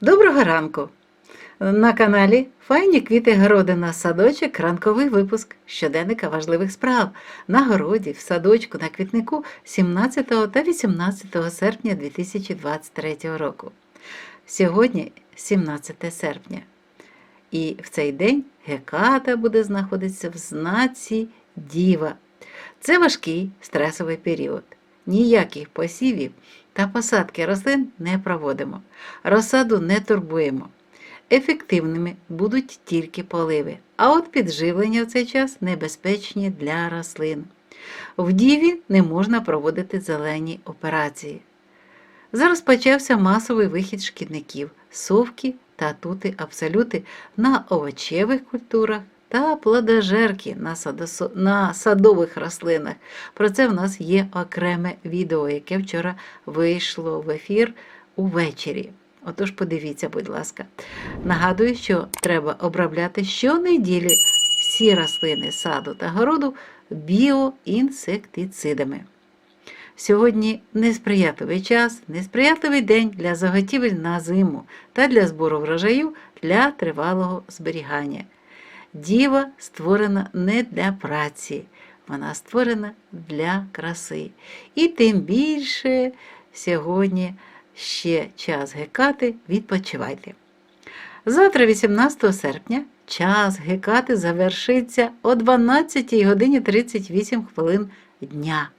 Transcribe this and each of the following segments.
Доброго ранку! На каналі Файні квіти городина садочок, ранковий випуск щоденника важливих справ на городі, в садочку, на квітнику 17 та 18 серпня 2023 року. Сьогодні 17 серпня. І в цей день Геката буде знаходитися в знаці Діва. Це важкий стресовий період. Ніяких посівів та посадки рослин не проводимо. Розсаду не турбуємо. Ефективними будуть тільки поливи, а от підживлення в цей час небезпечні для рослин. В діві не можна проводити зелені операції. Зараз почався масовий вихід шкідників, совки та тути абсолюти на овочевих культурах та плодожерки на, садових рослинах. Про це в нас є окреме відео, яке вчора вийшло в ефір увечері. Отож, подивіться, будь ласка. Нагадую, що треба обробляти щонеділі всі рослини саду та городу біоінсектицидами. Сьогодні несприятливий час, несприятливий день для заготівель на зиму та для збору врожаю для тривалого зберігання. Діва створена не для праці, вона створена для краси. І тим більше сьогодні ще час гекати, відпочивайте. Завтра, 18 серпня, час гекати завершиться о 12 годині 38 хвилин дня.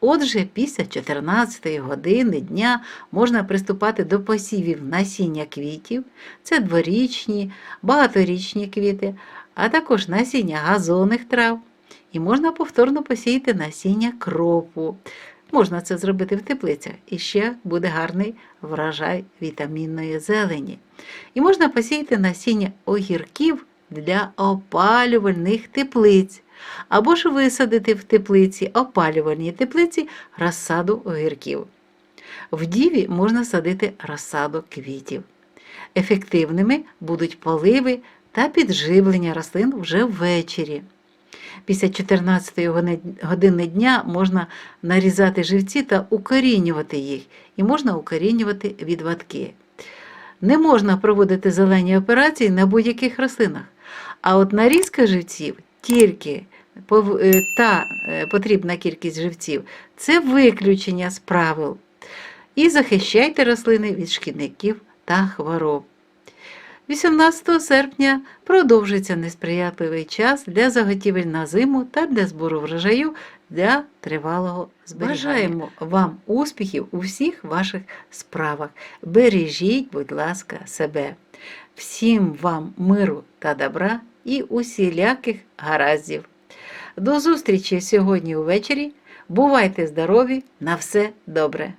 Отже, після 14 години дня можна приступати до посівів насіння квітів, це дворічні, багаторічні квіти, а також насіння газонних трав. І можна повторно посіяти насіння кропу. Можна це зробити в теплицях, і ще буде гарний врожай вітамінної зелені. І можна посіяти насіння огірків для опалювальних теплиць, або ж висадити в теплиці опалювальній теплиці розсаду огірків. В діві можна садити розсаду квітів. Ефективними будуть поливи та підживлення рослин вже ввечері. Після 14 години дня можна нарізати живці та укорінювати їх, і можна укорінювати відвадки. Не можна проводити зелені операції на будь-яких рослинах, а от нарізка живців тільки та потрібна кількість живців це виключення з правил. І захищайте рослини від шкідників та хвороб. 18 серпня продовжиться несприятливий час для заготівель на зиму та для збору врожаю для тривалого зберігання. Бажаємо вам успіхів у всіх ваших справах. Бережіть, будь ласка, себе. Всім вам миру та добра і усіляких гараздів. До зустрічі сьогодні увечері. Бувайте здорові! На все добре!